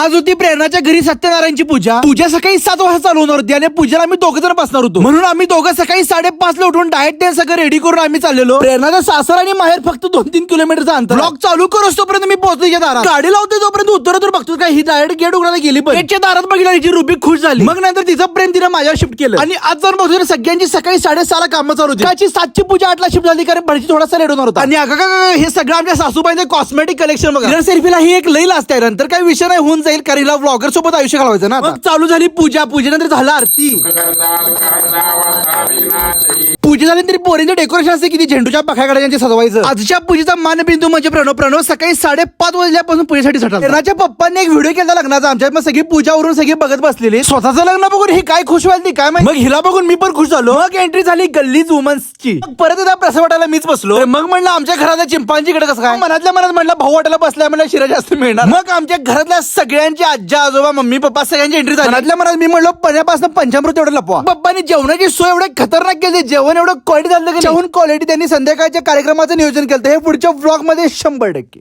आज होती प्रेरणाच्या घरी सत्यनारायणची पूजा. पूजा सकाळी सात वाजता चालू होणार होती आणि पूजेला आम्ही दोघं जण बसणार होतो. म्हणून आम्ही दोघं सकाळी साडेपाच ला उठून डायट ते सगळं रेडी करून आम्ही चाललेलो. प्रेरणाचा सासर आणि माहेर फक्त दोन तीन किलोमीटरचा अंतर ब्लॉग चालू करोस तोपर्यंत मी पोहोचलो दारात. गाडी लावते तोपर्यंत उत्तर बघतो काय ही डायरेक्ट गेट उघडायला गेली पण. गेटच्या दारात बघितलं हिची रुबी खुश झाली. मग नंतर तिचं प्रेम तिने माझ्यावर शिफ्ट केलं. आणि आज जर बघतो तर सगळ्यांची सकाळी साडेसहाला कामं चालू होती. त्याची सातची पूजा आठला शिफ्ट झाली कारण भडची थोडासा लेट होणार होता. आणि अगं हे सगळं आमच्या सासूबाईंचे कॉस्मेटिक कलेक्शन बघा. सेल्फीला ही एक लई आहे. नंतर काही विषय नाही होऊन जाईल कारण हिला ब्लॉगर सोबत आयुष्य घालवायचं ना मग चालू झाली पूजा पूजेनंतर झाला आरती. पूजा झाली तरी पोरींचे डेकोरेशन असते किती? झेंडूच्या पखाकडे यांचे सजवायचं. आजच्या पूजेचा मानबिंदू म्हणजे प्रणव. प्रणव सकाळी साडेपाच वाजल्यापासून पूजेसाठी प्रेरणाच्या पप्पांनी एक व्हिडिओ केला लग्नाचा. आमच्यात मग सगळी पूजावरून सगळी बघत बसलेली. स्वतःचं लग्न बघून ही काय खुश व्हायला ती काय माहिती. मग हिला बघून मी पण खुश झालो. मग एंट्री झाली गल्लीज वुमन्सची परत एकदा प्रसव वाटायला मीच बसलो. मग म्हणलं आमच्या घरातल्या चिंपांजीकडे कसं काय? मनातल्या मनात म्हणलं भाऊ वाटायला बसलाय म्हणलं शिरा जास्त मिळणार. मग आमच्या घरातल्या सगळ्यांची आज्जा आजोबा मम्मी पप्पा सगळ्यांची एंट्री झाली. मनातल्या मनात मी म्हणलो पण्यापासून पंचामृत एवढं लपवा. पप्पानी जेवणाची सोय एवढं खतरनाक केली जेवण एवढं क्वालिटी झालं की क्वालिटी त्यांनी संध्याकाळच्या कार्यक्रमाचं नियोजन केलं हे पुढच्या ब्लॉगमध्ये शंभर टक्के.